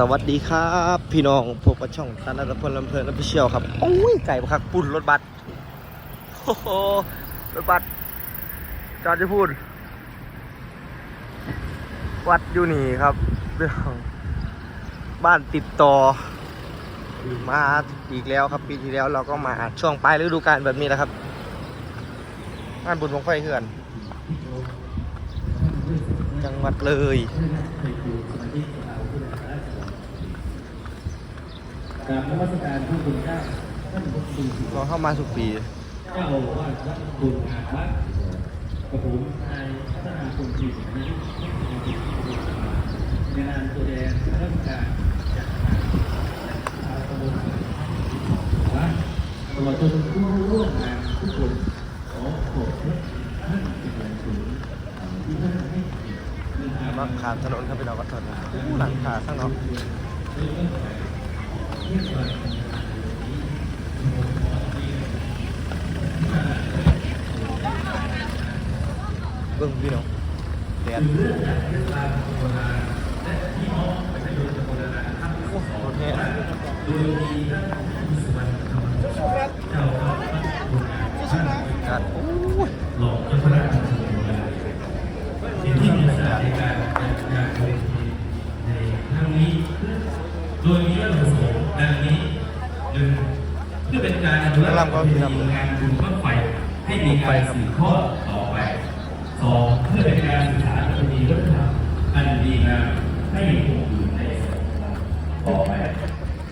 สวัสดีครับ พี่น้องพบกับช่องตานัทพลลำเพลินและพี่เชียวครับโอ้ยไก่บักคักปุ่นรถบัสโอ้โหรถบัสจอดจะพูด วัดอยู่นี่ครับเรื่องบ้านติดต่อมาอีกแล้วครับปีที่แล้วเราก็มาช่วงปลายฤดูกาลแบบนี้แหละครับงานบุญของไฟเขื่อน จังหวัดเลย กราบนมัสการพระคุณเจ้าท่านพระคุณเราเข้ามาสุกปี เจ้าว่าพระคุณอาวัตกระผมนายพัฒนาคุณจิตนี้ในนามตัวแทนข้าราชการจากตำบลวัดตลอดจนผู้ร่วมงานทุกคนขอขอบคุณท่านเป็นอย่างสูงที่ท่านให้เกียรติในทางมาขาดถนนครับพี่น้องก็ถนนหลังขาข้างนอกเบิ้งพี่น้องแด ดโอ้โหรถแห่กัดโอ้ย หลอกเจ้าพระราชทานสิ่งที่มีสารในการจัดงานในครั้งนี้ โดยมีวัตถุประสงค์ดังนี้หนึ่งเพื่อเป็นการอนุรักษ์ประเพณีงานบุญบ้างไฟให้มีการสืบทอดต่อไปสองเพื่อเป็นการศึกษาประเพณีวัฒนธรรมอันดีงามให้คงอยู่ในสังคมต่อไป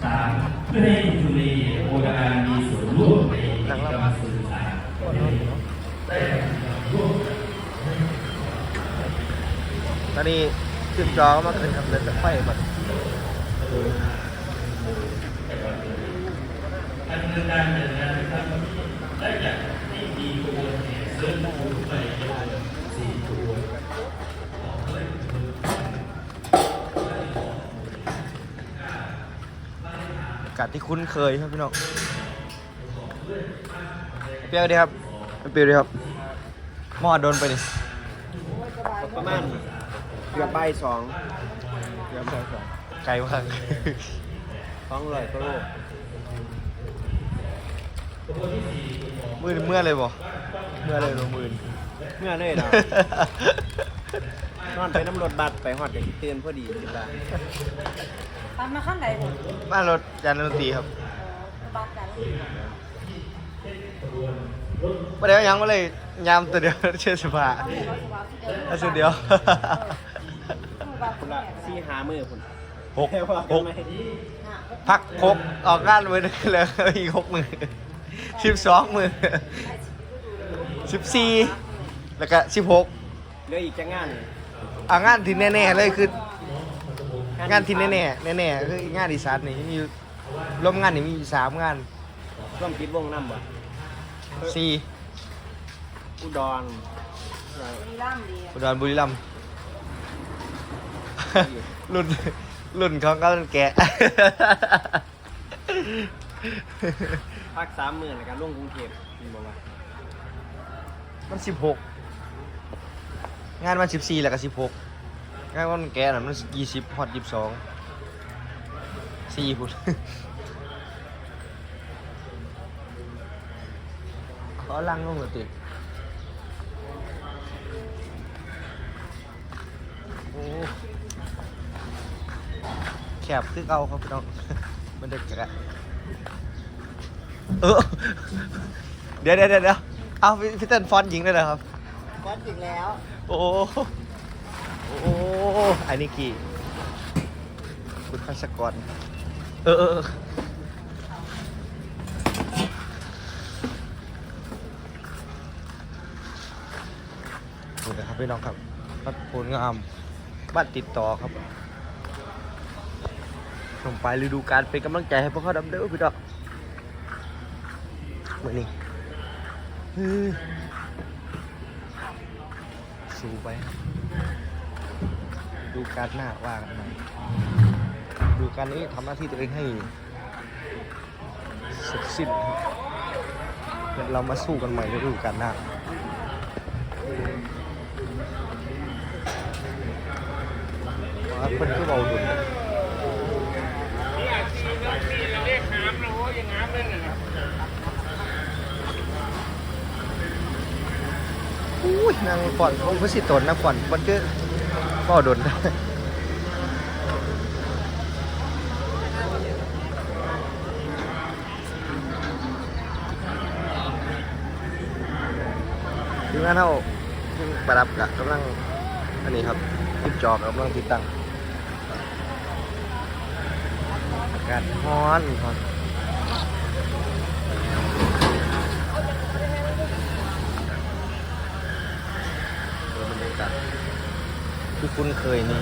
สามเพื่อให้จุลีโบราณมีส่วนร่วมในกิจกรสื่อสารประเพณีตอนนี้ขึ้นจอมาขึ้นครับเลยแต่ไฟมัน การดำเนินการจัดงานในครั้งนี้ได้จัดให้มีขบวนแห่เสริมภูมิไปจำนวนสี่ขบวนอากาศที่คุ้นเคยครับพี่น้องเปรี้ยวดีครับเปรี้ยวดีครับหม้อโดนไปดิประมาณเกือบใบายสองเกือบใบายสองไกลมากสองร้อยกิโล มือเมื่อเลยบ่เมื่อเลยลงมือเมื่อเลยเนาะนอนไปน้ำรถบัสไปฮอดกันเตือนพอดีคิดว่าตามมาข้างไหนผมบ้านรถยานดนตรีครับบัตรกันประเดี๋ยวยังมาเลยยามตัวเดียวเชื่อสภาแล้วสุดเดียวคุณละสี่หามือคุณหกแค่ว่าหกไม่พักหกออกงานมือนึงเลยอีกหกมือ สิบสองมือสิบสี่แล้วก็สิบหกเหลืออีกจะงานอะงานที่แน่ๆเลยคือ งานที่แน่ๆแน่ๆคืองานอีสานนี่มีอยู่ร่วมงานนี่มีอยู่สามงานร่วมคิดวงน้ำบ่สี่อุดรมีร่างดีอุดรบุรีรัมย์รุ่นรุ่นของเขาแกะ ภาคสามหมื่นในการลงกรุงเทพมีบอกว่ามันสิบหกงานมันสิบสี่แล้วก็สิบหกงานวันแกน่ะมันยี่สิบฮอตยี่สิบสองสี่พุ่นขอลังลงมาติดโอ้แคบคือเก่าครับพี่น้องมันจะกะ เออเดี๋ยวเดี๋ยวเดี๋ยวเอาพี่พี่เต้นฟอนต์หญิงเลยเหรอครับวัดอีกแล้ว โอ้โหโอ้โหอันนี้กี่ คุณพัสกร เออเออเออนี่นะครับพี่น้องครับวัดโพลงาม บ้านติดต่อครับลงไปฤดูกาลเป็นกำลังใจให้พวกเขาดำเด้อพี่น้อง มื่อนี้เฮ้ยสู้ไป ดูการหน้าว่ากันหม่ดูการนี้ทำหน้าที่ตัวเองให้เสร็จสิ้นครับเดี๋ยวเรามาสู้กันใหม่ในฤดูกาลหน้าเพิ่นคือเบาดุน อุ้ย นางก่อนคงพุสิตนนะก่อนมันก็ก็โดนทีมงานเราซึ่งประดับกะกำลังอันนี้ครับติดจอกำลังติดตั้งอากาศร้อนร้อนเออบ รรยากที่คุ้นเคยนี่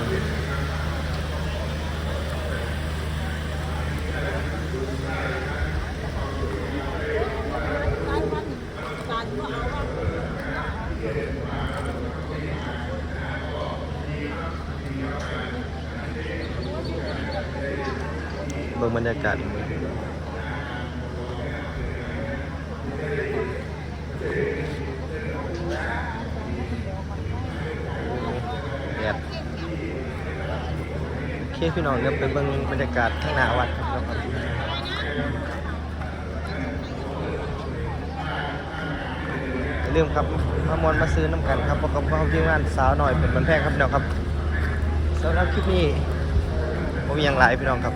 เบิ่งบรรยากาศแดดโอเค พี่น้องเดี๋ยวไปเบิ่งบรรยากาศข้างหน้าวัดครับพี่น้องครับอย่าลืมครับมามวนมาซื้อน้ำกันครับเพราะกับเขาที่งานสาวหน่อยเป็นบันแพงครับพี่น้องครับสำหรับคลิปนี้ผมมีอย่างไรพี่น้องครับ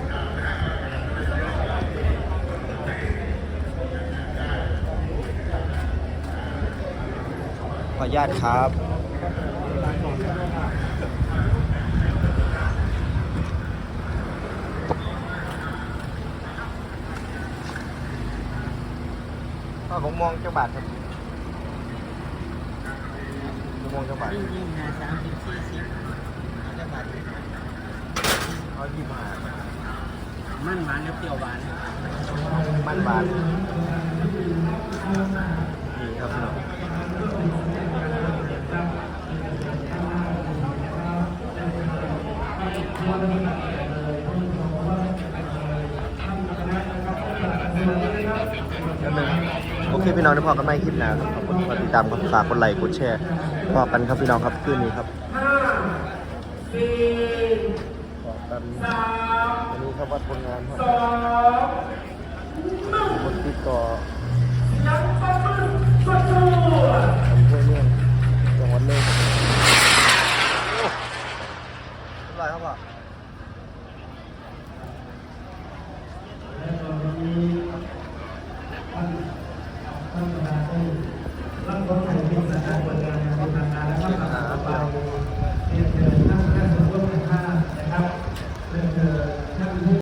ขออนุญาตครับ พ่อผมมองเจ้าบาทครับผมมองเจ้าบาทยิ่งยิ่งหาสามสิบสี่สิบเจ้าบาทเขายี่มามันหวานกับเปรี้ยวหวาน มันบาทนี่ครับพี่น้องแล้วหนึ่ง โอเคพี่น้องได้พอกันไหมคลิปหน้าครับขอบคุณที่ติดตามครับฝากกดไลค์กดแชร์พอกันครับพี่น้องครับคืนนี้ครับพอกันวันนี้ครับวัดผลงานครับคนติดต่ออ